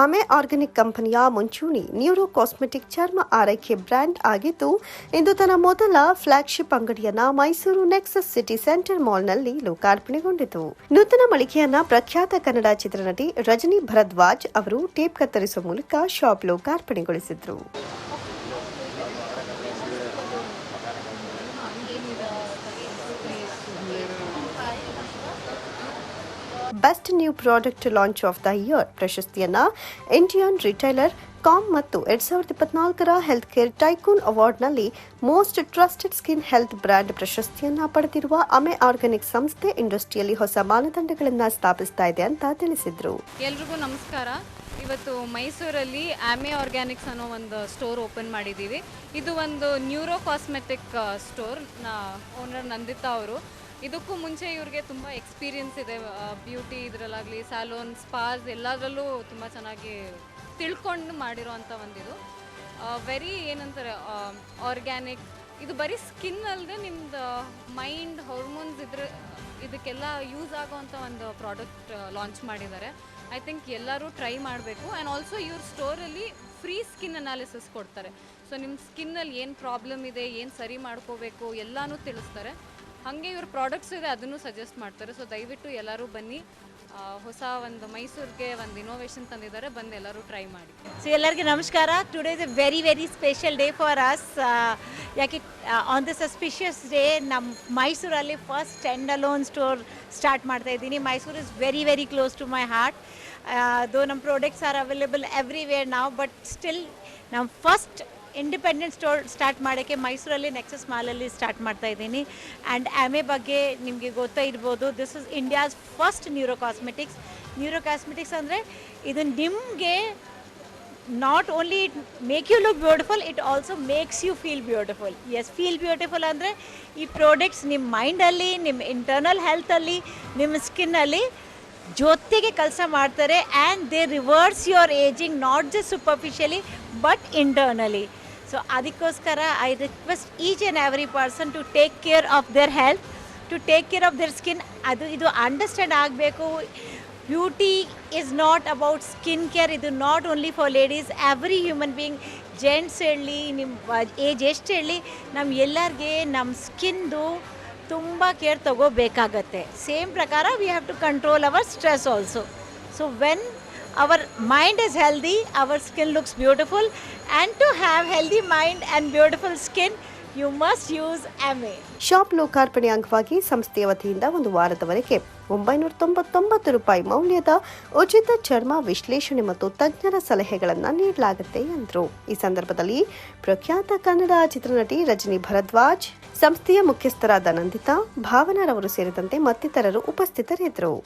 ಅಮೆ organic ಕಂಪನಿಯ ಮುಂಚೂಣಿ neuro cosmetic ಚರ್ಮ ಆರೈಕೆ ಬ್ರ್ಯಾಂಡ್ ಆಗಿದ್ದು, ಇಂದು ತನ್ನ ಮೊದಲ ಫ್ಲಾಗ್ಶಿಪ್ ಅಂಗಡಿಯನ್ನ ಮೈಸೂರು ನೆಕ್ಸಸ್ ಸಿಟಿ ಸೆಂಟರ್ ಮಾಲ್ನಲ್ಲಿ ಲೋಕಾರ್ಪಣೆಗೊಂಡಿತು. ನೂತನ ಮಳಿಗೆಯನ್ನ ಪ್ರಖ್ಯಾತ ಕನ್ನಡ ಚಿತ್ರನಟಿ ರಜನಿ ಭರದ್ವಾಜ್ ಅವರು ಟೇಪ್ ಕತ್ತರಿಸುವ ಮೂಲಕ shop ಲೋಕಾರ್ಪಣೆಗೊಳಿಸಿದ್ರು. Best new product launch of the year ಪ್ರಶಸ್ತಿಯನ್ನ ಇಂಡಿಯನ್ ರಿಟೈಲರ್ ಕಾಮ್ ಮತ್ತು ಎರಡ್ ಸಾವಿರದ ಇಪ್ಪತ್ನಾಲ್ಕರ health care tycoon ಅವಾರ್ಡ್ನಲ್ಲಿ most trusted skin health brand ಪ್ರಶಸ್ತಿಯನ್ನ ಪಡೆದಿರುವ ಅಮೆ ಆರ್ಗ್ಯಾನಿಕ್ ಸಂಸ್ಥೆ ಇಂಡಸ್ಟ್ರಿಯಲ್ಲಿ ಹೊಸ ಮಾನದಂಡಗಳನ್ನು ಸ್ಥಾಪಿಸ್ತಾ ಇದೆ ಅಂತ ತಿಳಿಸಿದರು. ಎಲ್ರಿಗೂ ನಮಸ್ಕಾರ. ಇವತ್ತು ಮೈಸೂರಲ್ಲಿ ಆಮೆ ಆರ್ಗ್ಯಾನಿಕ್ಸ್ ಅನ್ನೋ ಒಂದು ಸ್ಟೋರ್ ಓಪನ್ ಮಾಡಿದ್ದೀವಿ. ಇದು ಒಂದು neuro cosmetic store owner Nanditha ಅವರು. ಇದಕ್ಕೂ ಮುಂಚೆ ಇವ್ರಿಗೆ ತುಂಬ ಎಕ್ಸ್ಪೀರಿಯನ್ಸ್ ಇದೆ ಬ್ಯೂಟಿ ಇದರಲ್ಲಾಗಲಿ ಸ್ಯಾಲೋನ್ ಸ್ಪಾಸ್ ಎಲ್ಲದರಲ್ಲೂ ತುಂಬ ಚೆನ್ನಾಗಿ ತಿಳ್ಕೊಂಡು ಮಾಡಿರೋವಂಥ ಒಂದಿದು. ವೆರಿ ಏನಂತಾರೆ ಆರ್ಗ್ಯಾನಿಕ್ ಇದು ಬರೀ ಸ್ಕಿನ್ ಅಲ್ಲದೆ ನಿಮ್ದು ಮೈಂಡ್ ಹಾರ್ಮೋನ್ಸ್ ಇದ್ರ, ಇದಕ್ಕೆಲ್ಲ ಯೂಸ್ ಆಗೋವಂಥ ಒಂದು ಪ್ರಾಡಕ್ಟ್ ಲಾಂಚ್ ಮಾಡಿದ್ದಾರೆ. ಐ ಥಿಂಕ್ ಎಲ್ಲರೂ ಟ್ರೈ ಮಾಡಬೇಕು. ಆ್ಯಂಡ್ ಆಲ್ಸೋ ಇವ್ರ ಸ್ಟೋರಲ್ಲಿ ಫ್ರೀ ಸ್ಕಿನ್ ಅನಾಲಿಸಿಸ್ ಕೊಡ್ತಾರೆ. ಸೊ ನಿಮ್ಮ ಸ್ಕಿನ್ನಲ್ಲಿ ಏನು ಪ್ರಾಬ್ಲಮ್ ಇದೆ, ಏನು ಸರಿ ಮಾಡ್ಕೋಬೇಕು, ಎಲ್ಲನೂ ತಿಳಿಸ್ತಾರೆ. ಹಾಗೆ ಇವ್ರ ಪ್ರಾಡಕ್ಟ್ಸ್ ಇದೆ, ಅದನ್ನು ಸಜೆಸ್ಟ್ ಮಾಡ್ತಾರೆ. ಸೊ ದಯವಿಟ್ಟು ಎಲ್ಲರೂ ಬನ್ನಿ. ಹೊಸ ಒಂದು ಮೈಸೂರಿಗೆ ಒಂದು ಇನೋವೇಷನ್ ತಂದಿದ್ದಾರೆ. ಬಂದು ಎಲ್ಲರೂ ಟ್ರೈ ಮಾಡಿ. ಸೊ ಎಲ್ಲರಿಗೆ ನಮಸ್ಕಾರ. Today is a very very special day for us ಯಾಕೆ ಆನ್ ದ ಸಸ್ಪಿಷಿಯಸ್ ಡೇ ನಮ್ಮ ಮೈಸೂರಲ್ಲಿ first stand alone store start ಮಾಡ್ತಾ ಇದ್ದೀನಿ. Mysuru is very very close to my heart though ನಮ್ಮ ಪ್ರಾಡಕ್ಟ್ಸ್ ಆರ್ ಅವೈಲೇಬಲ್ ಎವ್ರಿವೇರ್ ನಾವು but still ನಮ್ಮ first independent store start ಮಾಡೋಕ್ಕೆ ಮೈಸೂರಲ್ಲಿ ನೆಕ್ಸಸ್ ಮಾಲಲ್ಲಿ ಸ್ಟಾರ್ಟ್ ಮಾಡ್ತಾ ಇದ್ದೀನಿ. ಆ್ಯಂಡ್ ಆಮೆ ಬಗ್ಗೆ ನಿಮಗೆ ಗೊತ್ತಾ ಇರ್ಬೋದು this is India's first neuro cosmetics neuro cosmetics ಅಂದರೆ ಇದು ನಿಮಗೆ not only it make you look beautiful it also makes you feel beautiful S feel beautiful ಅಂದರೆ ಈ ಪ್ರಾಡಕ್ಟ್ಸ್ ನಿಮ್ಮ ಮೈಂಡಲ್ಲಿ ನಿಮ್ಮ ಇಂಟರ್ನಲ್ ಹೆಲ್ತಲ್ಲಿ ನಿಮ್ಮ ಸ್ಕಿನ್ನಲ್ಲಿ ಜೊತೆಗೆ ಕೆಲಸ ಮಾಡ್ತಾರೆ and they reverse your aging not just superficially but internally so ಅದಕ್ಕೋಸ್ಕರ I request each and every person to take care of their health to take care of their skin ಅದು, ಇದು ಅಂಡರ್ಸ್ಟ್ಯಾಂಡ್ ಆಗಬೇಕು. Beauty is not about skin care ಇದು not only for ladies every human being gents ಹೇಳಿ ನಿಮ್ಮ age ಎಷ್ಟು ಹೇಳಿ ನಮ್ಮ ಎಲ್ಲರಿಗೆ ನಮ್ಮ ಸ್ಕಿನ್ದು ತುಂಬ ಕೇರ್ ತಗೋಬೇಕಾಗತ್ತೆ. ಸೇಮ್ ಪ್ರಕಾರ we have to control our stress also so when our mind is healthy our skin looks beautiful and to have healthy mind and beautiful skin you must use M shop ಲೋಕಾರ್ಪಣೆ ಅಂಗವಾಗಿ ಸಂಸ್ಥೆಯ ವತಿಯಿಂದ ಒಂದು ವಾರದವರೆಗೆ ಒಂಬೈನೂರ ತೊಂಬತ್ತೊಂಬತ್ತು ರೂಪಾಯಿ ಮೌಲ್ಯದ ಉಚಿತ ಚರ್ಮ ವಿಶ್ಲೇಷಣೆ ಮತ್ತು ತಜ್ಞರ ಸಲಹೆಗಳನ್ನು ನೀಡಲಾಗುತ್ತೆ ಎಂದರು. ಈ ಸಂದರ್ಭದಲ್ಲಿ ಪ್ರಖ್ಯಾತ ಕನ್ನಡ ಚಿತ್ರನಟಿ ರಜನಿ ಭರದ್ವಾಜ್, ಸಂಸ್ಥೆಯ ಮುಖ್ಯಸ್ಥರಾದ ನಂದಿತಾ ಭಾವನಾರವರು ಸೇರಿದಂತೆ ಮತ್ತಿತರರು ಉಪಸ್ಥಿತರಿದ್ದರು.